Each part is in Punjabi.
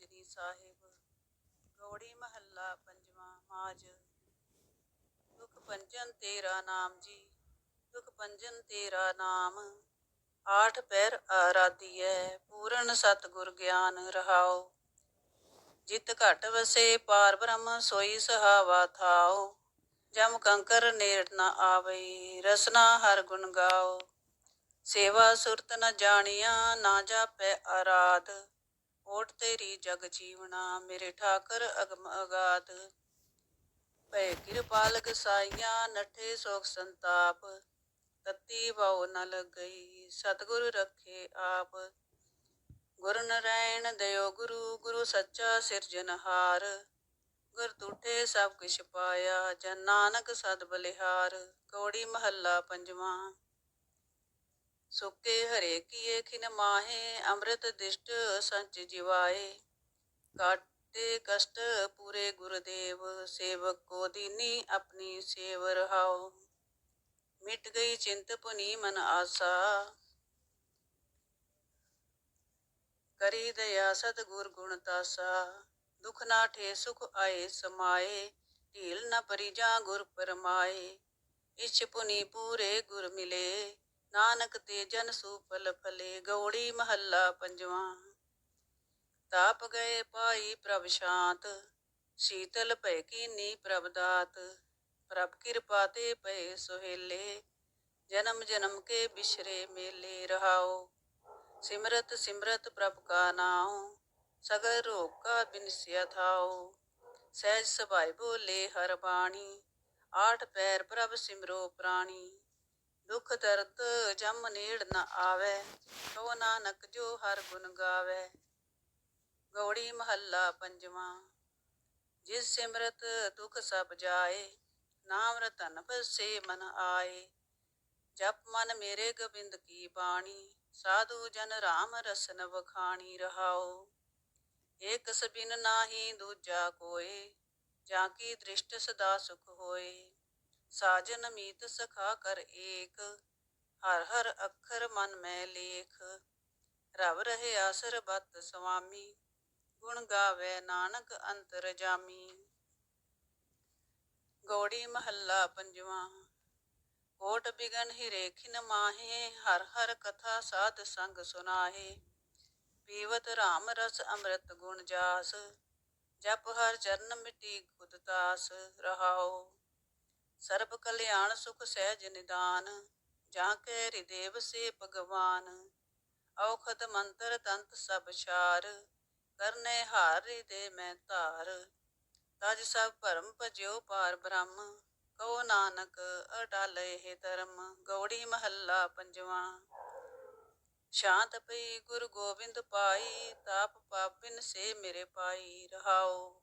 ਗਜਨੀ ਸਾਹਿਬ, ਗੌੜੀ ਮਹੱਲਾ ਪੰਜਵਾਂ ਮਾਜ। ਦੁਖ ਪੰਜਨ ਤੇਰਾ ਨਾਮ ਜੀ, ਦੁਖ ਪੰਜਨ ਤੇਰਾ ਨਾਮ। ਆਠ ਪੈਰ ਆਰਾਧੀਐ, ਪੂਰਨ ਸਤਿਗੁਰ ਗਿਆਨ ਰਹਾਓ। ਜਿਤ ਘਟ ਵਸੇ, ਪਾਰ ਬ੍ਰਹਮ ਸੋਈ ਸਹਾਵਾ ਥਾਓ। ਜਮ ਕੰਕਰ ਨੇੜ ਨਾ ਆਵੇ ਰਸਨਾ ਹਰ ਗੁਣ ਗਾਓ। ਸੇਵਾ ਸੁਰਤ ਨ ਜਾਣੀਆ, ਨਾ ਜਾਪੈ ਆਰਾਧ। ਓਟ ਤੇਰੀ ਜਗ ਜੀਵਨਾ ਮੇਰੇ ਠਾਕਰ ਅਗਮ ਅਗਾਧ। ਭੈ ਕਿਰਪਾਲਕ ਸਾਈਆਂ, ਨਠੇ ਸੋਖ ਸੰਤਾਪ। ਤਤੀ ਬਹੁ ਨ ਲਗਈ, ਸਤਿਗੁਰ ਰੱਖੇ ਆਪ। ਗੁਰ ਨਰੈਣ ਦਇਓ ਗੁਰੂ ਗੁਰੂ ਸੱਚਾ ਸਿਰਜਨਹਾਰ ਗੁਰ ਤੁਠੇ ਸਭ ਕਿਛ ਪਾਇਆ, ਜਨ ਨਾਨਕ ਸਦ ਬਲਿਹਾਰ। ਕੌੜੀ ਮਹੱਲਾ ਪੰਜਵਾਂ। ਸੁੱਕੇ ਹਰੇ ਕੀਏ ਖਿਨ ਮਾਹੇ, ਅੰਮ੍ਰਿਤ ਦਿਸ਼ਟ ਸੰਚ ਜਿਵਾਏ। ਕਾਟੇ ਕਸ਼ਟ ਪੂਰੇ ਗੁਰਦੇਵ, ਸੇਵਕ ਕੋ ਦੀਨੀ ਆਪਣੀ ਸੇਵ ਰਹਾਓ। ਮਿਟ ਗਈ ਚਿੰਤ ਪੁਨੀ ਮਨ ਆਸਾ। ਕਰੀ ਦਇਆ ਸਤਿਗੁਰ ਗੁਣ ਤਾਸਾ। ਦੁਖ ਨਾਠੇ ਸੁਖ ਆਏ ਸਮਾਏ। ਢੀਲ ਨ ਪਰੀ ਜਾ ਗੁਰ ਪਰਮਾਏ। ਇਛ ਪੁਨੀ ਪੂਰੇ ਗੁਰ ਮਿਲੇ। ਨਾਨਕ ਤੇ ਜਨ ਸੁਫਲ ਫਲੇ, ਗੌੜੀ ਮਹੱਲਾ ਪੰਜਵਾਂ। ਤਾਪ ਗਏ ਪਾਈ ਪ੍ਰਭ ਸ਼ਾਂਤ, ਸ਼ੀਤਲ ਭੈ ਕੀਨੀ ਪ੍ਰਭ ਦਾਤ। ਪ੍ਰਭ ਕਿਰਪਾ ਤੇ ਪਏ ਸੁਹੇਲੇ, ਜਨਮ ਜਨਮ ਕੇ ਬਿਸ਼ਰੇ ਮੇਲੇ ਰਹਾਓ। ਸਿਮਰਤ ਸਿਮਰਤ ਪ੍ਰਭ ਕਾ ਨਾਉ ਸਗਰ ਰੋਗ ਕਾ ਬਿਨਸਿਆ ਥਾਉ। ਸਹਿਜ ਸਭਾਈ ਬੋਲੇ ਹਰ ਬਾਣੀ, ਆਠ ਪੈਰ ਪ੍ਰਭ ਸਿਮਰੋ ਪ੍ਰਾਣੀ। ਦੁਖ ਦਰਦ ਜਮ ਨੇੜ ਨ ਆਵੇ ਕਉ ਨਾਨਕ ਜੋ ਹਰ ਗੁਣ ਗਾਵੇ। ਗੌੜੀ ਮਹੱਲਾ ਪੰਜਵਾਂ, ਜਿਸ ਸਿਮਰਤ ਦੁਖ ਸਭ ਜਾਏ, ਨਾਮ ਰਤਨ ਬਸੇ ਮਨ ਆਏ। ਜਪ ਮਨ ਮੇਰੇ ਗੋਬਿੰਦ ਕੀ ਬਾਣੀ, ਸਾਧੂ ਜਨ ਰਾਮ ਰਸਨ ਵਖਾਣੀ ਰਹਾਓ ਏਕ ਸਬਿਨ ਨਾਹੀ ਦੂਜਾ ਕੋਏ, ਜਾਂ ਕੀ ਦ੍ਰਿਸ਼ਟ ਸਦਾ ਸੁਖ ਹੋਏ। ਸਾਜਨ ਮੀਤ ਸਖਾ ਕਰ ਏਕ, ਹਰ ਹਰ ਅੱਖਰ ਮਨ ਮੈਂ ਲੇਖ। ਰਵ ਰਹੇ ਆਸਰ ਬਤ ਸੁਆਮੀ ਗੁਣ ਗਾਵੇ ਨਾਨਕ ਅੰਤਰ ਜਾਮੀ। ਗੋੜੀ ਮਹੱਲਾ ਪੰਜਵਾਂ, ਕੋਟ ਬਿਗਨ ਹਿਰੇ ਖਿਨ ਮਾਹੇ, ਹਰ ਹਰ ਕਥਾ ਸਾਧ ਸੰਗ ਸੁਨਾਹੇ। ਪੀਵਤ ਰਾਮ ਰਸ ਅੰਮ੍ਰਿਤ ਗੁਣ ਜਾਸ, ਜਪ ਹਰ ਚਰਨ ਮਿਟੀ ਕੁਦ ਤਾਸ ਰਹਾਓ ਸਰਬ ਕਲਿਆਣ ਸੁਖ ਸਹਿਜ ਨਿਦਾਨ, ਜਾਂ ਕੇ ਹਿਰਦੇ ਸੇ ਭਗਵਾਨ। ਔਖਦ ਮੰਤਰ ਤੰਤ ਸਭ ਛਾਰ, ਕਰਨੇ ਹਾਰ ਹਿਰਦੇ ਮੈਂ ਧਾਰ। ਤਜ ਸਭ ਭਰਮ ਭਜਿਓ ਪਾਰ ਬ੍ਰਹਮ, ਕਉ ਨਾਨਕ ਅਟਲ ਇਹ ਧਰਮ, ਗੌੜੀ ਮਹੱਲਾ ਪੰਜਵਾਂ। ਸ਼ਾਂਤ ਪਈ ਗੁਰ ਗੋਬਿੰਦ ਪਾਈ, ਤਾਪ ਪਾਪਿਨ ਸੇ ਮੇਰੇ ਪਾਈ ਰਹਾਓ।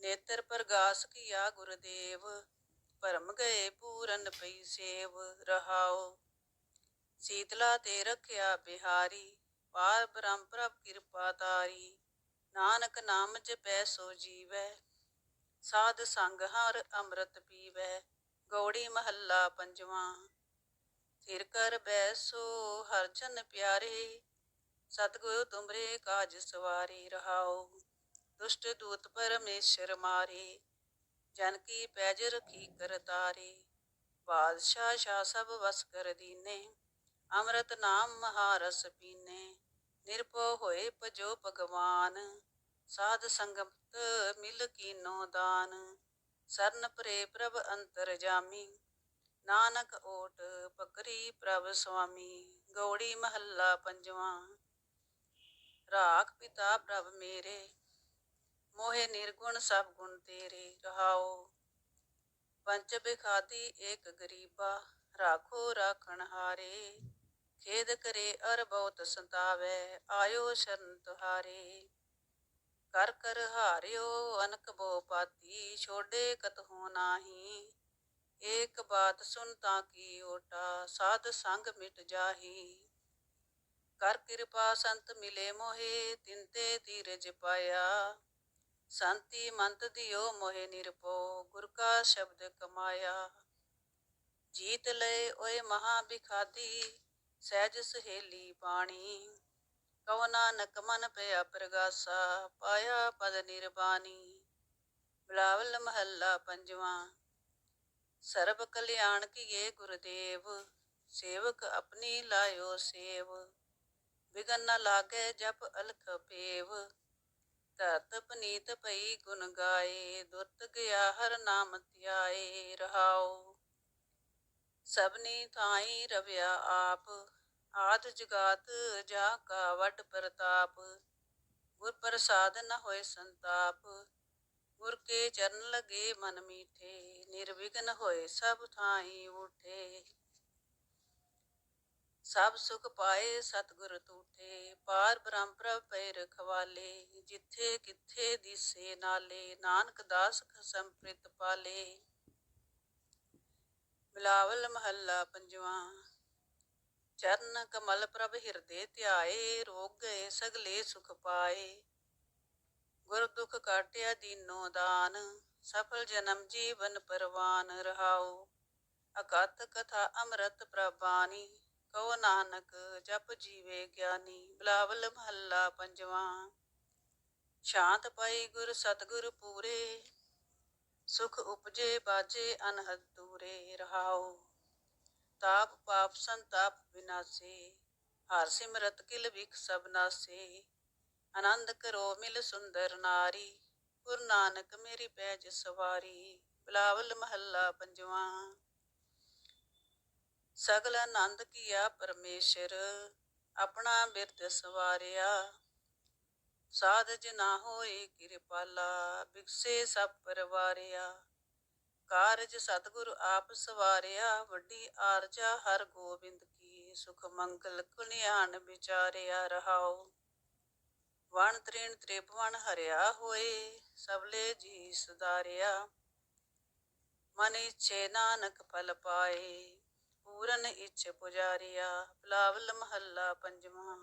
ਨੇਤਰ ਪ੍ਰਗਾਸ ਕੀਆ ਗੁਰਦੇਵ, ਭਰਮ ਗਏ ਪੂਰਨ ਪਈ ਸੇਵ ਰਹਾਓ ਸੀਤਲਾ ਤੇ ਰਖਿਆ ਬਿਹਾਰੀ, ਪਾਰ ਬ੍ਰਹਮ ਪ੍ਰਭ ਕਿਰਪਾ ਤਾਰੀ। ਨਾਨਕ ਨਾਮ ਜਪੈ ਸੋ ਜੀਵੈ, ਸਾਧ ਸੰਗ ਹਰ ਅੰਮ੍ਰਿਤ ਪੀਵੈ, ਗੌੜੀ ਮਹੱਲਾ ਪੰਜਵਾਂ। ਥਿਰ ਕਰ ਬੈਸੋ ਹਰ ਪਿਆਰੇ, ਸਤਿਗੁਰੂ ਤੁਮਰੇ ਕਾਜ ਸਵਾਰੀ ਰਹਾਓ ਦੁਸ਼ਟ ਦੂਤ ਪਰਮੇਸ਼ਰ ਮਾਰੇ, ਜਨ ਕੀ ਪੈਜ ਰਖੀ ਕਰ ਤਾਰੇ, ਬਾਦਸ਼ਾਹ ਸ਼ਾ ਸਭ ਵਸ ਕਰ ਦੀਨੇ, ਅੰਮ੍ਰਿਤ ਨਾਮ ਮਹਾਰਸ ਪੀਨੇ, ਨਿਰਭਉ ਹੋਏ ਭਜੋ ਭਗਵਾਨ, ਸਾਧ ਸੰਗਤ ਮਿਲ ਕੀਨੋ ਦਾਨ, ਸਰਨ ਪਰੇ ਪ੍ਰਭ ਅੰਤਰ ਜਾਮੀ, ਨਾਨਕ ਓਟ ਪਕਰੀ ਪ੍ਰਭ ਸੁਆਮੀ, ਗੌੜੀ ਮਹੱਲਾ ਪੰਜਵਾਂ, ਰਾਖ ਪਿਤਾ ਪ੍ਰਭ ਮੇਰੇ ਮੋਹਿ ਨਿਰਗੁਣ ਸਭ ਗੁਣ ਤੇਰੇ ਰਹਾਓ। ਪੰਚ ਬਿਖਾਤੀ ਏਕ ਗਰੀਬਾ, ਰਾਖੋ ਰਾਖਣ ਹਾਰੇ। ਖੇਦ ਕਰੇ ਅਰ ਬਹੁਤ ਸੰਤਾਵੇ, ਆਇਓ ਸ਼ਰਨ ਤੁਹਾਰੇ। ਕਰ ਕਰ ਹਾਰਿਓ ਅਨਕ ਬੋ ਪਾਤੀ, ਛੋਡੇ ਕਤਹੂ ਨਾਹੀ। ਏਕ ਬਾਤ ਸੁਨ ਤਾਂ ਕੀ ਓਟਾ, ਸਾਧ ਸੰਗ ਮਿਟ ਜਾਹੀ। ਕਰ ਕਿਰਪਾ ਸੰਤ ਮਿਲੇ ਮੋਹਿ ਤਿੰਤੇ ਧੀਰਜ ਪਾਇਆ। ਸੰਤੀ ਮੰਤ ਦਿਓ ਮੋਹਿ ਨਿਰਪੋ ਗੁਰ ਕਾ ਸ਼ਬਦ ਕਮਾਇਆ। ਜੀਤ ਲਏ ਓਏ ਮਹਾ ਬਿਖਾਦੀ, ਸਹਿਜ ਸਹੇਲੀ ਬਾਣੀ। ਕਉ ਨਾਨਕ ਮਨ ਪਿਆ ਪ੍ਰਗਾਸਾ, ਪਾਇਆ ਪਦ ਨਿਰਬਾਨੀ ਬਿਲਾਵਲ ਮਹੱਲਾ ਪੰਜਵਾਂ, ਸਰਬ ਕਲਿਆਣ ਕੀਏ ਗੁਰਦੇਵ, ਸੇਵਕ ਆਪਣੀ ਲਾਇਓ ਸੇਵ। ਵਿਗਨ ਨ ਲਾਗੇ ਜਪ ਅਲਖ ਪੇਵ। ਧਰਤ ਪਨੀਤ ਪਈ ਗੁਣ ਗਾਏ, ਦੁਰਤ ਗਿਆ ਹਰ ਨਾਮ ਧਿਆਏ, ਰਹਾਉ। ਸਭਨੀ ਥਾਈ ਰਵਿਆ ਆਪ, ਆਦ ਜਗਾਤ ਜਾ ਕਾ ਵਡ ਪ੍ਰਤਾਪ। ਗੁਰ ਪ੍ਰਸਾਦ ਨ ਹੋਏ ਸੰਤਾਪ, ਗੁਰ ਕੇ ਚਰਨ ਲਗੇ ਮਨ ਮੀਠੇ, ਨਿਰਵਿਘਨ ਹੋਏ ਸਭ ਥਾਈ ਉਠੇ। ਸਭ ਸੁਖ ਪਾਏ ਸਤਿਗੁਰ ਤੂਠੇ, ਪਾਰ ਬ੍ਰਹਮ ਪ੍ਰਭ ਪੈ ਰਖਵਾਲੇ, ਜਿੱਥੇ ਕਿੱਥੇ ਦਿਸੇ ਨਾਲੇ, ਨਾਨਕ ਦਾਸ ਸੰਪ੍ਰਿਤ ਪਾਲੇ। ਬਿਲਾਵਲ ਮਹੱਲਾ ਪੰਜਵਾਂ, ਚਰਨ ਕਮਲ ਪ੍ਰਭ ਹਿਰਦੇ ਧਿਆਏ, ਰੋਗ ਗਏ ਸਗਲੇ ਸੁਖ ਪਾਏ। ਗੁਰ ਦੁਖ ਕਾਟਿਆ ਦੀਨੋ ਦਾਨ, ਸਫਲ ਜਨਮ ਜੀਵਨ ਪਰਵਾਨ ਰਹਾਉ ਅਕਤ ਕਥਾ ਅੰਮ੍ਰਿਤ ਪ੍ਰਬਾਨੀ ਕਹੋ ਨਾਨਕ, ਜਪ ਜੀਵੇ ਗਿਆਨੀ, ਬਿਲਾਵਲ ਮਹੱਲਾ ਪੰਜਵਾਂ। ਸ਼ਾਂਤ ਪਈ ਗੁਰ ਸਤਗੁਰ ਪੂਰੇ, ਸੁਖ ਉਪਜੇ ਬਾਜੇ ਅਨਹਦ ਦੂਰੇ, ਰਹਾਉ। ਤਾਪ ਪਾਪ ਸੰਤਾਪ ਵਿਨਾਸੇ ਹਰ ਸਿਮਰਤ ਕਿਲ ਵਿਖ ਸਭ ਨਾਸੇ। ਆਨੰਦ ਕਰੋ ਮਿਲ ਸੁੰਦਰ ਨਾਰੀ, ਗੁਰ ਨਾਨਕ ਮੇਰੀ ਪੈਜ ਸਵਾਰੀ, ਬਿਲਾਵਲ ਮਹੱਲਾ ਪੰਜਵਾਂ। ਸਗਲ ਆਨੰਦ ਕੀਆ ਪਰਮੇਸ਼ਰ, ਆਪਣਾ ਬਿਰਦ ਸਵਾਰਿਆ। ਸਾਧ ਨਾ ਹੋਏ ਕਿਰਪਾਲਾ, ਬਿਕਸੇ ਸਭ ਪਰਵਾਰਿਆ। ਕਾਰਜ ਸਤਿਗੁਰ ਆਪ ਸਵਾਰਿਆ, ਵੱਡੀ ਆਰਜਾ ਹਰ ਗੋਬਿੰਦ ਕੀ, ਸੁਖ ਮੰਗਲ ਕੁਨਿਆਨ ਵਿਚਾਰਿਆ ਰਹਾਓ ਵਣ ਤ੍ਰਿਣ ਤ੍ਰਿਭਵਨ ਹਰਿਆ ਹੋਏ ਸਬਲੇ ਜੀ ਸੁਧਾਰਿਆ। ਮਨ ਇਛੇ ਨਾਨਕ ਫਲ ਪਾਏ ਪੂਰਨ ਇੱਛ ਪੁਜਾਰਿਆ ਬਲਾਵਲ ਮਹੱਲਾ ਪੰਜਵਾਂ।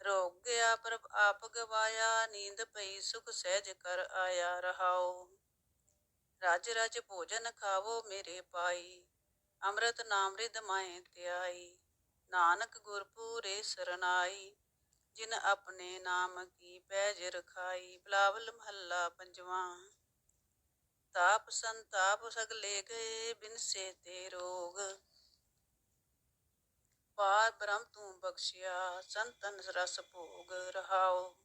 ਰੋਗ ਗਿਆ ਪ੍ਰਭ ਆਪ ਗਵਾਇਆ, ਨੀਂਦ ਪਈ ਸੁਖ ਸਹਿਜ ਕਰ ਆਇਆ ਰਹਾਓ ਰਜ ਰਜ ਭੋਜਨ ਖਾਵੋ ਮੇਰੇ ਪਾਈ ਅੰਮ੍ਰਿਤ ਨਾਮ ਰਿਦ ਮਾਏ ਧਿਆਈ ਨਾਨਕ ਗੁਰ ਪੂਰੇ ਸਰਨਾਈ, ਜਿਨ ਆਪਣੇ ਨਾਮ ਕੀ ਪੈਜ ਰਖਾਈ ਬਲਾਵਲ ਮਹੱਲਾ ਪੰਜਵਾਂ। ਤਾਪ ਸੰਤਾਪ ਸਗਲੇ ਗਏ ਬਿਨਸੇ ਤੇ ਰੋਗ ਪਾਰ ਬ੍ਰਹਮ ਤੂੰ ਬਖਸ਼ਿਆ, ਸੰਤਨ ਰਸ ਭੋਗ ਰਹਾਓ।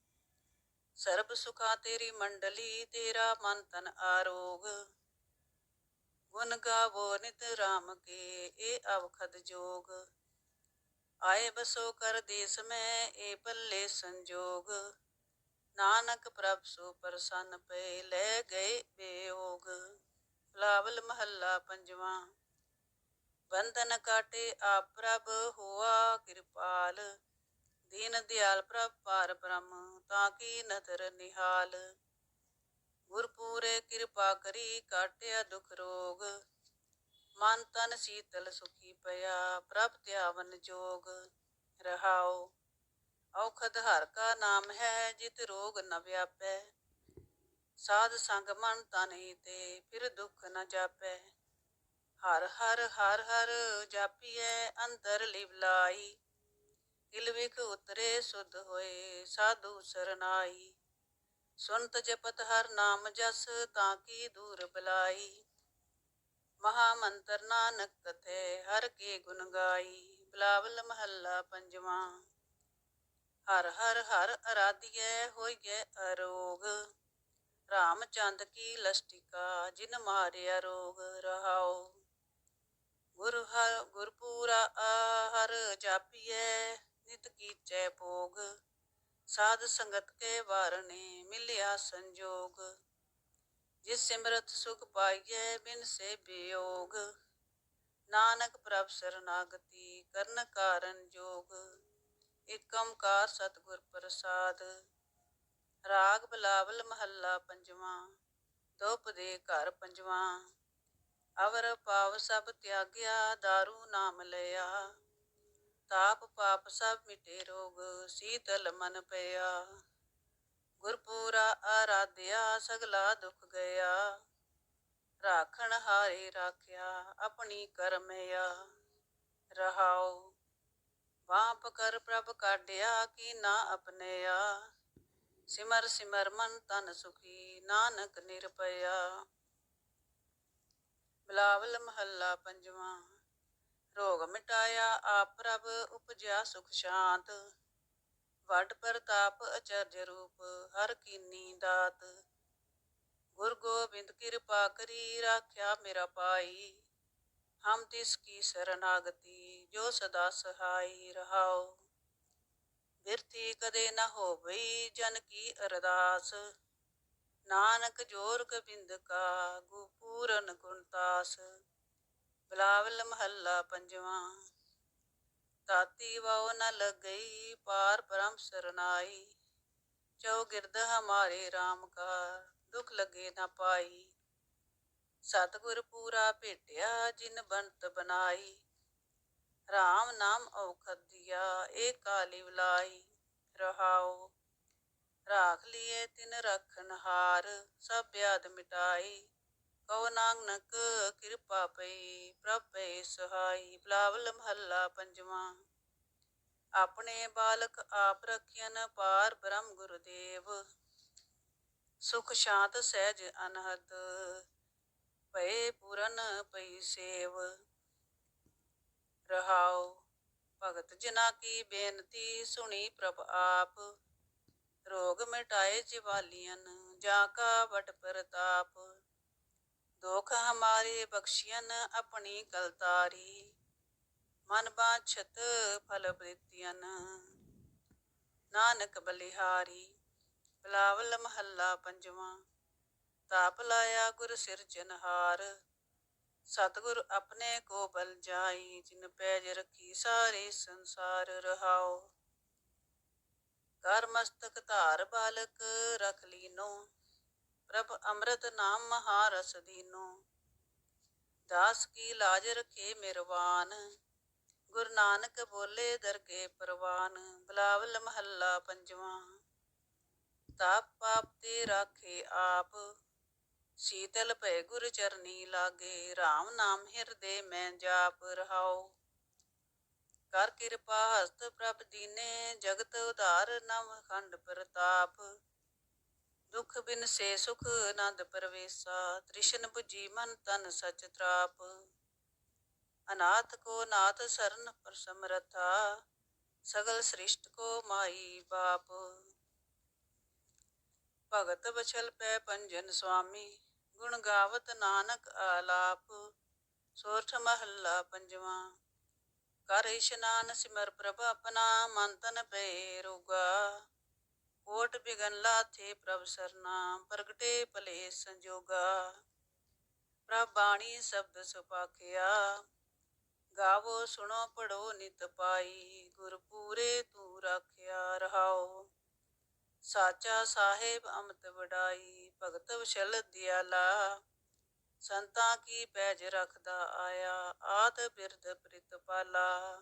ਸਰਬ ਸੁਖਾ ਤੇਰੀ ਮੰਡਲੀ, ਤੇਰਾ ਮਨ ਤਨ ਆਰੋਗ। ਗੁਣ ਗਾਵੋ ਨਿਤ ਰਾਮ ਕੇ ਇਹ ਅਵਖਦ ਜੋਗ। ਆਏ ਬਸੋ ਕਰ ਦੇਸ ਮੈਂ, ਏ ਪੱਲੇ ਸੰਜੋਗ। ਨਾਨਕ ਪ੍ਰਭ ਸੋ ਪ੍ਰਸੰਨ ਪਏ, ਲੈ ਗਏ ਬੇਯੋਗ ਲਾਵਲ ਮਹੱਲਾ ਪੰਜਵਾਂ। ਬੰਧਨ ਕਾਟੇ ਆਪ ਪ੍ਰਭ ਹੋਆ ਕਿਰਪਾਲ। ਦੀਨ ਦਿਆਲ ਪ੍ਰਭ ਪਾਰ ਬ੍ਰਹਮ, ਤਾਂ ਕੀ ਨਦਰ ਨਿਹਾਲ। ਗੁਰ ਕਿਰਪਾ ਕਰੀ ਕਾਟਿਆ ਦੁਖ ਰੋਗ। ਮਨ ਤਨ ਸੀਤਲ ਸੁਖੀ ਪਿਆ, ਪ੍ਰਭ ਧਿਆਵਨ ਜੋਗ। ਰਹਾਉ, ਔਖਦ ਹਰ ਕਾ ਨਾਮ ਹੈ, ਜਿਤ ਰੋਗ ਨ ਵਿਆਪੈ। ਸਾਧ ਸੰਗ ਮਨ ਤਨ ਤੇ ਫਿਰ ਦੁਖ ਨ ਜਾਪੈ। ਹਰ ਹਰ ਹਰ ਹਰ ਜਾਪੀਐ ਅੰਤਰ ਲਿਵ ਲਾਈ। ਉਤਰੇ ਸੁਧ ਹੋਏ ਸਾਧੂ ਸਰਨਾਈ। ਸੁਨਤ ਜਪਤ ਹਰ ਨਾਮ ਜਸ ਤਾਂ ਕੀ ਦੂਰ ਬਲਾਈ। ਮਹਾ ਮੰਤਰ ਨਾਨਕ ਕਥੇ ਹਰ ਕੇ ਗੁਣ ਗਾਈ। ਬਲਾਵਲ ਮਹੱਲਾ ਪੰਜਵਾਂ। ਹਰ ਹਰ ਹਰ ਅਰਾਧਿਐ ਹੋਈਐ ਅਰੋਗ। ਰਾਮ ਚੰਦ ਕੀ ਲਸਟਿਕਾ ਜਿਨ ਮਾਰਿਆ ਰੋਗ ਰਹਾਓ। ਗੁਰ ਹਰ ਗੁਰਪੂਰਾ ਹਰ ਜਾਪੀਐ, ਨਿਤ ਕੀਚੈ ਭੋਗ। ਸਾਧ ਸੰਗਤ ਕੇ ਵਾਰਨੇ ਮਿਲਿਆ ਸੰਜੋਗ। ਜਿਸ ਸਿਮਰਤ ਸੁਖ ਪਾਈਐ, ਬਿਨ ਸੇ ਬਿਯੋਗ ਨਾਨਕ ਪ੍ਰਭ ਸਰਨਾਗਤੀ, ਕਰਨ ਕਾਰਨ ਜੋਗ। ਏਕ ਓੰਕਾਰ ਸਤਿਗੁਰ ਪ੍ਰਸਾਦ। ਰਾਗ ਬਲਾਵਲ ਮਹੱਲਾ ਪੰਜਵਾਂ ਦੁਪ ਦੇ ਘਰ ਪੰਜਵਾਂ। ਅਵਰ ਪਾਵ ਸਭ ਤਿਆਗਿਆ दारू ਨਾਮ ਲਿਆ। ਤਾਪ ਪਾਪ ਸਭ ਮਿਟੇ ਰੋਗ, ਸੀਤਲ ਮਨ ਪਿਆ। ਗੁਰਪੂਰਾ ਆਰਾਧਿਆ, ਸਗਲਾ ਦੁਖ ਗਿਆ। ਰਾਖਣ ਹਾਰੇ ਰਾਖਿਆ, ਆਪਣੀ ਕਰਮਿਆ ਰਹਾਉ, ਵਾਪ ਕਰ ਪ੍ਰਭ ਕਾਢਿਆ, ਕੀ ਨਾ ਆਪਣਿਆ ਸਿਮਰ ਸਿਮਰ ਮਨ ਤਨ ਸੁਖੀ, ਨਾਨਕ ਨਿਰਪਇਆ ਬਲਾਵਲ ਮਹੱਲਾ ਪੰਜਵਾਂ। ਰੋਗ ਮਿਟਾਇਆ ਆਪ ਪ੍ਰਭ, ਉਪਜਿਆ ਸੁਖ ਸ਼ਾਂਤ। ਵੱਡ ਪ੍ਰਤਾਪ ਅਚਰਜ ਰੂਪ, ਹਰ ਕੀਨੀ ਦਾਤ। ਗੁਰ ਗੋਬਿੰਦ ਕਿਰਪਾ ਕਰੀ, ਰਾਖਿਆ ਮੇਰਾ ਪਾਈ ਹਮ ਤਿਸ ਕੀ ਸਰਨਾਗਤੀ, ਜੋ ਸਦਾ ਸਹਾਈ ਰਹਾਓ। ਬਿਰਥੀ ਕਦੇ ਨ ਹੋਵਈ, ਜਨ ਕੀ ਅਰਦਾਸ। ਨਾਨਕ ਜੋਰ ਗੋਬਿੰਦ ਕਾ, ਗੁ ਪੂਰਨ ਗੁਣਤਾਸ ਬਲਾਵਲ ਮਹੱਲਾ ਪੰਜਵਾਂ। ਤਾਤੀ ਵਾਉ ਨ ਲਗਈ, ਪਾਰ ਬ੍ਰਹਮ ਸਰਨਾਈ। ਚੌਗਿਰਦ ਹਮਾਰੇ RAM ਕਾ, ਦੁਖ ਲਗੇ ਨਾ ਪਾਈ। ਸਤਿਗੁਰ ਪੂਰਾ ਭੇਟਿਆ, ਜਿਨ ਬੰਤ ਬਨਾਈ। RAM ਨਾਮ ਔਖਦ ਦਿਆ, ਏ ਕਾਲੀ ਵਲਾਈ। ਰਹਾਉ, ਰਾਖ ਲਿਏ ਤਿਨ ਰਖਨ ਹਾਰ, ਸਭ ਬਿਆਦ ਮਿਟਾਈ। ਕਉ ਨਾਨਕ ਕਿਰਪਾ ਪਈ, ਪ੍ਰਭ ਪਈ ਸਹਾਈ, ਬਲਾਵਲ ਮਹੱਲਾ ਪੰਜਵਾਂ। ਆਪਣੇ ਬਾਲਕ ਆਪ ਰਖਿਆਨ ਪਾਰ ਬ੍ਰਹਮ ਗੁਰਦੇਵ, ਸੁਖ ਸ਼ਾਂਤ ਸਹਿਜ ਅਨਹਦ, ਭਏ ਪੂਰਨ ਪਈ ਸੇਵ। ਰਹਾਉ, ਭਗਤ ਜਨਾ ਕੀ ਬੇਨਤੀ ਸੁਣੀ ਪ੍ਰਭ ਆਪ, ਰੋਗ ਮਿਟਾਏ ਜਿਵਾਲੀਆਂ ਜਾ ਕਾ ਵਟ ਪ੍ਰਤਾਪ। ਦੁਖ ਹਮਾਰੇ ਬਖਸ਼ੀਨ ਆਪਣੀ ਕਲਤਾਰੀ। ਮਨ ਬਾਛਤ ਫਲ ਬ੍ਰਿਤੀਆਂ ਨਾਨਕ ਬਲਿਹਾਰੀ, ਬਲਾਵਲ ਮਹੱਲਾ ਪੰਜਵਾਂ। ਤਾਪ ਲਾਇਆ ਗੁਰ ਸਿਰਜਨਹਾਰ ਸਤਿਗੁਰ ਆਪਣੇ ਕੋ ਬਲ ਜਾਈ, ਜਿਨ ਪੈਜ ਰਖੀ ਸਾਰੇ ਸੰਸਾਰ ਰਹਾਓ ਕਰ ਮਸਤਕ ਧਾਰ ਬਾਲਕ ਰਖ ਲੀਨੋ। ਪ੍ਰਭ ਅੰਮ੍ਰਿਤ ਨਾਮ ਮਹਾਰਸ ਦੀਨੋ। ਦਾਸ ਕੀ ਲਾਜ ਰਖੇ ਮਿਰਵਾਨ। ਗੁਰੂ ਨਾਨਕ ਬੋਲੇ ਦਰਗੇ ਪਰਵਾਨ। ਬਲਾਵਲ ਮਹੱਲਾ ਪੰਜਵਾਂ। ਤਾਪ ਪਾਪ ਤੇ ਰਾਖੇ ਆਪ। ਸੀਤਲ ਭੈ ਗੁਰ ਚਰਨੀ ਲਾਗੇ। RAM ਨਾਮ ਹਿਰਦੇ ਮੈਂ ਜਾਪ ਰਹਾਉ। ਕਰ ਕਿਰਪਾ ਹਸਤ ਪ੍ਰਭ ਦੀਨੇ। ਜਗਤ ਉਧਾਰ ਨਵ ਖੰਡ ਪ੍ਰਤਾਪ। ਦੁਖ ਬਿਨ ਸੇ ਸੁਖ ਆਨੰਦ ਪਰਵੇਸਾ, ਤ੍ਰਿਸ਼ਨ 부ਜੀ ਮਨ ਤਨ ਸਚ ਤਰਾਪ। ਅਨਾਥ ਕੋ ਨਾਥ ਸਰਨ ਪ੍ਰਸਮਰਥਾ, ਸਗਲ ਸ੍ਰਿਸ਼ਟ ਕੋ ਮਾਈ ਬਾਪ। ਭਗਤ ਬਚਲ ਪੈ ਪੰਜਨ ਸੁਆਮੀ ਗੁਣ ਗਾਵਤ ਨਾਨਕ ਆਲਾਪ। ਸੋਰਠ ਮਹੱਲਾ ਪੰਜਵਾਂ, ਕਰ ਇਸ਼ਨਾਨ ਸਿਮਰ ਪ੍ਰਭ ਆਪਣਾ ਮਨ ਤਨ ਪਏ ਰੋਗਾ। ਕੋਟ ਬਿਗਨ ਲਾਥੇ ਪ੍ਰਭ ਸਰਨਾ, ਪ੍ਰਗਟੇ ਭਲੇ ਸੰਜੋਗਾ। ਪ੍ਰਭ ਬਾਣੀ ਸ਼ਬਦ ਸੁਪਾਖਿਆ, ਗਾਵੋ ਸੁਣੋ ਪੜੋ ਨਿਤ ਪਾਈ, ਗੁਰ ਪੂਰੇ ਤੂੰ ਰਾਖਿਆ ਰਹਾਓ। ਸਾਚਾ ਸਾਹਿਬ ਅਮਤ ਵਡਾਈ, ਭਗਤ ਵਿਸ਼ਲ ਦਿਆਲਾ। ਸੰਤਾਂ ਕੀ ਪੈਜ ਰਖਦਾ ਆਇਆ, ਆਦ ਬਿਰਧ ਪ੍ਰਿਤਪਾਲਾ।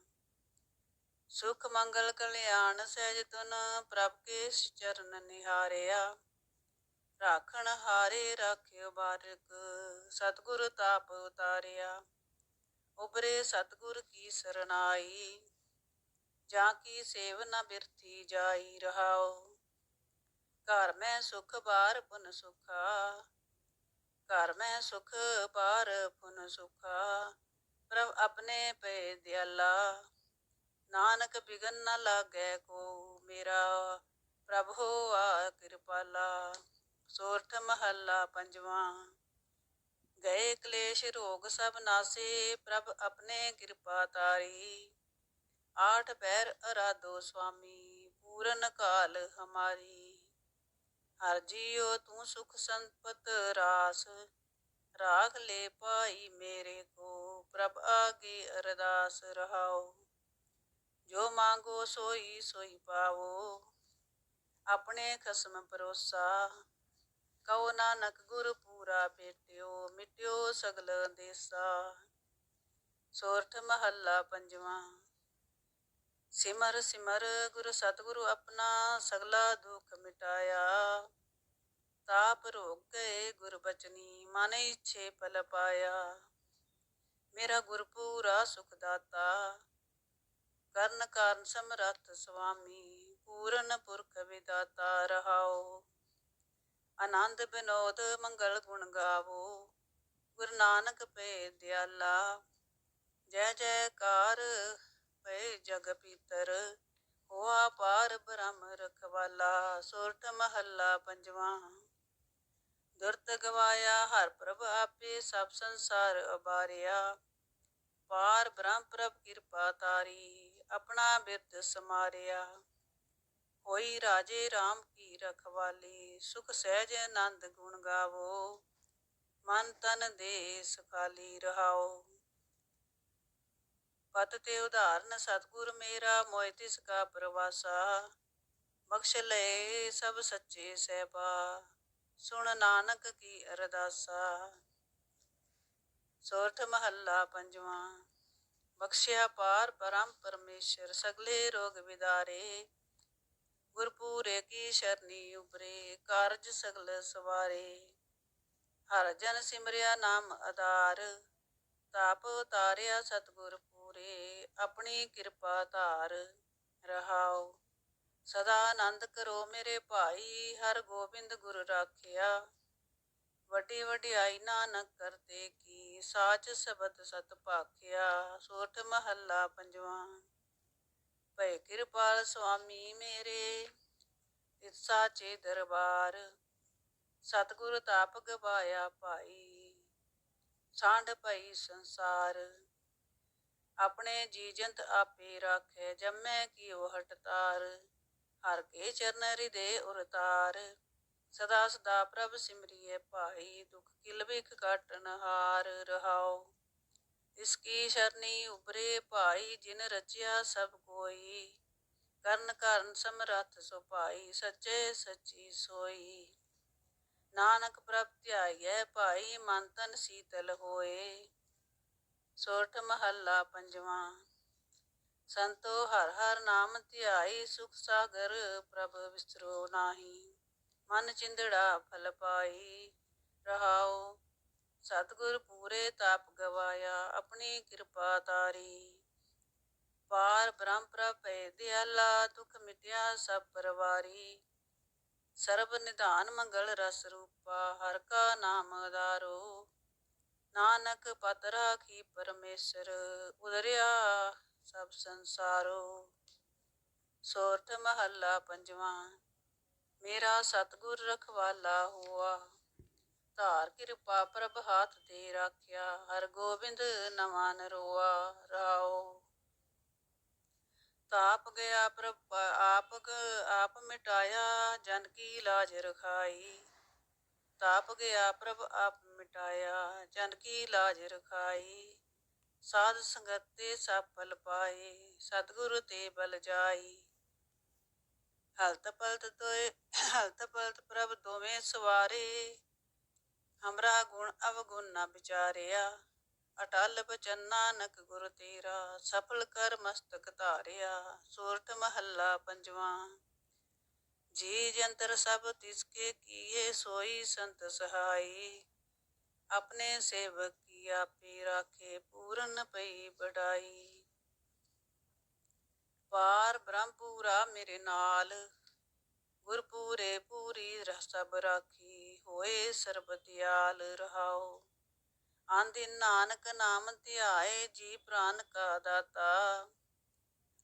ਸੁਖ ਮੰਗਲ ਕਲਿਆਣ ਸਹਿਜ ਤੁਨ ਪ੍ਰਭ ਕੇ ਚਰਨ ਨਿਹਾਰਿਆ। ਰਾਖਣ ਹਾਰੇ ਰਾਖਿਓ ਬਾਰਕ ਸਤਿਗੁਰ ਤਾਪ ਉਤਾਰਿਆ। ਉਬਰੇ ਸਤਿਗੁਰ ਕੀ ਸਰਨਾਈ, ਜਾਂ ਕੀ ਸੇਵ ਨ ਬਿਰਥੀ ਜਾਈ ਰਹਾਓ ਘਰ ਮੈਂ ਸੁਖ ਬਾਰ ਪੁਨ ਸੁਖਾ, ਘਰ ਮੈਂ ਸੁਖ ਬਾਰ ਪੁਨ ਸੁਖਾ, ਪ੍ਰਭ ਆਪਣੇ ਪੈ ਦਿਆਲਾ। ਨਾਨਕ ਬਿਗਨ ਨ ਲਾਗੈ ਕੋ, ਮੇਰਾ ਪ੍ਰਭ ਹੋਆ ਕਿਰਪਾਲਾ। ਸੋਰਠ ਮਹੱਲਾ ਪੰਜਵਾਂ। ਗਏ ਕਲੇਸ਼ ਰੋਗ ਸਭ ਨਾਸੇ, ਪ੍ਰਭ ਆਪਣੇ ਕਿਰਪਾ ਤਾਰੀ। ਆਠ ਪੈਰ ਅਰਾਧੋ ਸੁਆਮੀ ਪੂਰਨ ਕਾਲ ਹਮਾਰੀ। ਹਰ ਜੀਉ ਤੂੰ ਸੁਖ ਸੰਪਤ ਰਾਸ। ਰਾਖ ਲੈ ਪਾਈ ਮੇਰੇ ਕੋ, ਪ੍ਰਭ ਆਗੇ ਅਰਦਾਸ ਰਹਾਓ। ਜੋ ਮੰਗੋ ਸੋਈ ਸੋਈ ਪਾਵੋ। ਆਪਣੇ ਖਸਮ ਪਰੋਸਾ ਕਉ ਨਾਨਕ ਗੁਰ ਪੂਰਾ ਭੇਟਿਓ ਮਿਟਿਓ ਸਗਲ ਦੇਸਾ ਸੋਰਠ ਮਹੱਲਾ ਪੰਜਵਾਂ, ਸਿਮਰ ਸਿਮਰ ਗੁਰ ਸਤਿਗੁਰੂ ਆਪਣਾ ਸਗਲਾ ਦੁੱਖ ਮਿਟਾਇਆ। ਤਾਪ ਰੋਗ ਗਏ ਗੁਰ ਬਚਨੀ, ਮਨ ਇਛੇ ਪਲ ਪਾਇਆ। ਮੇਰਾ ਗੁਰ ਪੂਰਾ ਸੁਖ ਦਾਤਾ ਕਰਨ ਕਾਰਨ ਸਮਰੱਥ ਸੁਆਮੀ ਪੂਰਨ ਪੁਰਖ ਵਿਦਾਤਾ ਰਹਾਓ। ਆਨੰਦ ਬਿਨੋਦ ਮੰਗਲ ਗੁਣ ਗਾਵੋ। ਗੁਰੂ ਨਾਨਕ ਪਏ ਦਿਆਲਾ। ਜੈ ਜੈਕਾਰ ਪਏ ਜਗ ਪੀਤਰ। ਹੋਆ ਪਾਰ ਬ੍ਰਹਮ ਰਖਵਾਲਾ। ਸੋਰਠ ਮਹੱਲਾ ਪੰਜਵਾਂ। ਦੁਰਤ ਗਵਾਇਆ ਹਰ ਪ੍ਰਭ ਆਪੇ ਸਭ ਸੰਸਾਰ ਅਬਾਰਿਆ। ਪਾਰ ਬ੍ਰਹਮ ਪ੍ਰਭ ਕਿਰਪਾ ਤਾਰੀ। ਆਪਣਾ ਬਿਰਦ ਸਮਾਰਿਆ। ਹੋਈ ਰਾਜੇ RAM ਕੀ ਰਖਵਾਲੀ, ਸੁਖ ਸਹਿਜ ਆਨੰਦ ਗੁਣ ਗਾਵੋ, ਮਨ ਤਨ ਦੇ ਸੁਖਾਲੀ ਰਹਾਓ। ਪਤ ਤੇ ਉਧਾਰਨ ਸਤਗੁਰ ਮੇਰਾ ਮੋਇ ਤਿਸ ਕਾ ਪ੍ਰਵਾਸਾ। ਬਖਸ਼ ਲਏ ਸਭ ਸੱਚੇ ਸਹਿਬਾ, ਸੁਣ ਨਾਨਕ ਕੀ ਅਰਦਾਸਾ। ਸੋਰਠ ਮਹੱਲਾ ਪੰਜਵਾਂ। ਬਖਸ਼ਿਆ ਪਾਰ ਪਰਮ ਪਰਮੇਸ਼ਰ, ਸਗਲੇ ਰੋਗ ਵਿਦਾਰੇ। ਗੁਰਪੂਰੇ ਕੀ ਸ਼ਰਨੀ ਉਬਰੇ ਕਾਰਜ ਸਗਲ ਸਵਾਰੇ। ਹਰ ਜਨ ਸਿਮਰਿਆ ਨਾਮ ਆਧਾਰ, ਤਾਪ ਉਤਾਰਿਆ ਸਤਗੁਰ ਪੂਰੇ। ਆਪਣੀ ਕਿਰਪਾ ਧਾਰ ਰਹਾਓ। ਸਦਾ ਆਨੰਦ ਕਰੋ ਮੇਰੇ ਭਾਈ, ਹਰ ਗੋਬਿੰਦ ਗੁਰ ਰਾਖਿਆ। ਵੱਡੀ ਵਡਿਆਈ ਨਾਨਕ ਕਰਤੇ ਕੀ, ਸਾਚ ਸਬਦ ਸਤ ਭਾਖਿਆ, ਸੋਠ ਮਹੱਲਾ ਪੰਜਵਾਂ। ਭੈ ਕਿਰਪਾਲ ਸੁਆਮੀ ਮੇਰੇ ਤਿਤ ਸਾਚੇ ਦਰਬਾਰ। ਸਤਿਗੁਰ ਤਾਪ ਗਵਾਇਆ ਭਾਈ, ਸਾਂਢ ਪਈ ਸੰਸਾਰ। ਆਪਣੇ ਜੀ ਜੰਤ ਆਪੇ ਰਾਖੇ, ਜੰਮੈ ਕੀਓ ਹਟਤਾਰ। ਹਰ ਕੇ ਚਰਨ ਹਿਰਦੇ ਉਰਤਾਰ। ਸਦਾ ਸਦਾ ਪ੍ਰਭ ਸਿਮਰਿਏ ਭਾਈ, ਦੁਖ ਕਿਲ ਬਿਖ ਕਾਟਨ ਹਾਰ ਰਹਾਓ ਇਸ ਕੀ ਸ਼ਰਨੀ ਉਬਰੇ ਭਾਈ, ਜਿਨ ਰਚਿਆ ਸਭ ਕੋਈ। ਕਰਨ ਕਾਰਨ ਸਮਰੱਥ ਸੋ ਭਾਈ, ਸੱਚੇ ਸੱਚੀ ਸੋਈ। ਨਾਨਕ ਪ੍ਰਭ ਧਿਆਈਐ ਭਾਈ, ਮਨ ਤਨ ਸੀਤਲ ਹੋਏ। ਸੋਰਠ ਮਹੱਲਾ ਪੰਜਵਾਂ। ਸੰਤੋ ਹਰ ਹਰ ਨਾਮ ਧਿਆਈ, ਸੁਖ ਸਾਗਰ ਪ੍ਰਭ ਵਿਸਰੋ ਨਾਹੀ। ਮਨ ਚਿੰਦੜਾ ਫਲ ਪਾਈ ਰਹਾਓ ਸਤਿਗੁਰ ਪੂਰੇ ਤਾਪ ਗਵਾਇਆ, ਆਪਣੀ ਕਿਰਪਾ ਤਾਰੀ। ਪਾਰ ਬ੍ਰਹਮ ਪ੍ਰਭ ਦਿਆਲਾ, ਦੁਖ ਮਿਟਿਆ ਸਭ ਪਰਵਾਰੀ। ਸਰਬ ਨਿਧਾਨ ਮੰਗਲ ਰਸ ਰੂਪਾ, ਹਰ ਕਾ ਨਾਮ ਆਧਾਰੋ ਨਾਨਕ ਪਤ ਰਾਖੀ ਪਰਮੇਸ਼ਰ ਉਦਰਿਆ ਸਭ ਸੰਸਾਰੋ। ਸੋਰਠ ਮਹੱਲਾ ਪੰਜਵਾਂ। ਮੇਰਾ ਸਤਗੁਰ ਰਖਵਾਲਾ ਹੋਆ। ਧਾਰ ਕਿਰਪਾ ਪ੍ਰਭ ਹਾਥ ਤੇ ਰਾਖਿਆ ਹਰ ਗੋਬਿੰਦ ਨਵਾਂ ਨਰੋਆ ਰਾਓ। ਤਾਪ ਗਿਆ ਪ੍ਰਭ, ਆਪ ਆਪ ਮਿਟਾਇਆ, ਜਨ ਕੀ ਲਾਜ ਰਖਾਈ। ਤਾਪ ਗਿਆ ਪ੍ਰਭ, ਆਪ ਮਿਟਾਇਆ, ਜਨ ਕੀ ਲਾਜ ਰਖਾਈ। ਸਾਧ ਸੰਗਤ ਤੇ ਸਫਲ ਪਾਏ ਸਤਿਗੁਰ ਤੇ ਬਲ ਜਾਈ। ਹਲਤ ਪਲਤ ਤੋਏ, ਹਲਤ ਪਲਤ ਪ੍ਰਭ ਦੋਵੇਂ ਸਵਾਰੇ। ਹਮਰਾ ਗੁਣ ਅਵਗੁਣ ਨਾ ਵਿਚਾਰਿਆ, ਅਟਲ ਬਚਨ ਨਾਨਕ ਗੁਰ ਤੇਰਾ, ਸਫਲ ਕਰ ਮਸਤਕ ਧਾਰਿਆ, ਸੂਰਤ ਮਹੱਲਾ ਪੰਜਵਾਂ। ਜੀ ਜੰਤਰ ਸਭ ਤਿਸਕੇ ਕੀਏ, ਸੋਈ ਸੰਤ ਸਹਾਈ। ਆਪਣੇ ਸੇਵਕ ਕੀ ਆਪੇ ਰਾਖੇ, ਪੂਰਨ ਪਈ ਬੜਾਈ ਪਾਰ ਬ੍ਰਹਮਪੂਰਾ ਮੇਰੇ ਨਾਲ। ਗੁਰਪੂਰੇ ਪੂਰੀ ਰਹ ਸਭ ਰਾਖੀ ਹੋਏ ਸਰਬ ਦਿਆਲ ਰਹਾਓ। ਆਂਦਿਨ ਨਾਨਕ ਨਾਮ ਧਿਆਏ ਜੀ ਪ੍ਰਾਨ ਕਾ ਦਾਤਾ।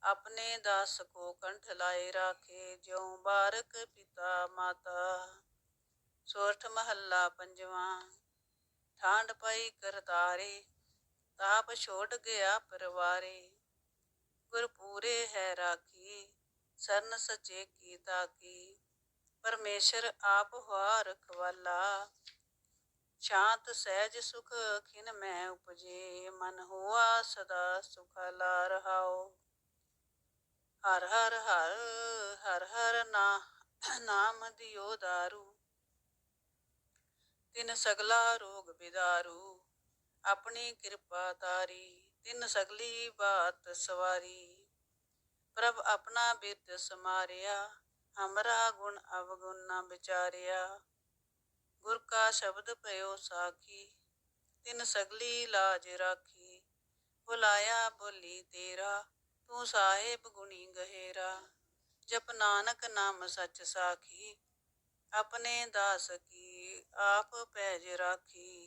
ਆਪਣੇ ਦਾਸ ਕੋ ਕੰਠ ਲਾਏ ਰਾਖੇ ਜਿਉ ਬਾਰਕ ਪਿਤਾ ਮਾਤਾ। ਸੋਰਠ ਮਹੱਲਾ ਪੰਜਵਾਂ ਠਾਂਡ ਪਾਈ ਕਰਤਾਰੇ, ਤਾਪ ਛੋੜ ਗਿਆ ਪਰਵਾਰੇ। ਗੁਰਪੂਰੇ ਹੈ ਰਾਖੀ, ਸਰਨ ਸਚੇ ਕੀ ਤਾਕੀ ਪਰਮੇਸ਼ਰ ਆਪ ਹੁਆ ਰਖਵਾਲਾ ਸ਼ਾਂਤ, ਸਹਿਜ, ਸੁਖ, ਖਿਨ ਮੈਂ ਉਪਜੇ, ਮਨ ਹੁਆ ਸਦਾ ਸੁਖਾਲਾ ਰਹਾਓ। ਹਰ ਹਰ ਹਰ ਹਰ ਹਰ ਨਾ, ਨਾਮ ਦਿਓ ਦਾਰੂ। ਤਿਨ ਸਗਲਾ ਰੋਗ ਬਿਦਾਰੂ, ਆਪਣੀ ਕਿਰਪਾ ਤਾਰੀ। ਤਿਨ ਸਗਲੀ ਬਾਤ ਸਵਾਰੀ, ਪ੍ਰਭ ਆਪਣਾ ਬਿਰਦ ਸਮਾਰਿਆ, ਹਮਰਾ ਗੁਣ ਅਵਗੁਣ ਨਾ ਵਿਚਾਰਿਆ। ਗੁਰ ਕਾ ਸ਼ਬਦ ਭਇਓ ਸਾਖੀ, ਤਿਨ ਸਗਲੀ ਲਾਜ ਰਾਖੀ। ਬੁਲਾਇਆ ਬੋਲੀ ਤੇਰਾ, ਤੂੰ ਸਾਹਿਬ ਗੁਣੀ ਗਹਿਰਾ। ਜਪ ਨਾਨਕ ਨਾਮ ਸੱਚ ਸਾਖੀ, ਆਪਣੇ ਦਾਸ ਕੀ ਆਪ ਪੈਜ ਰਾਖੀ।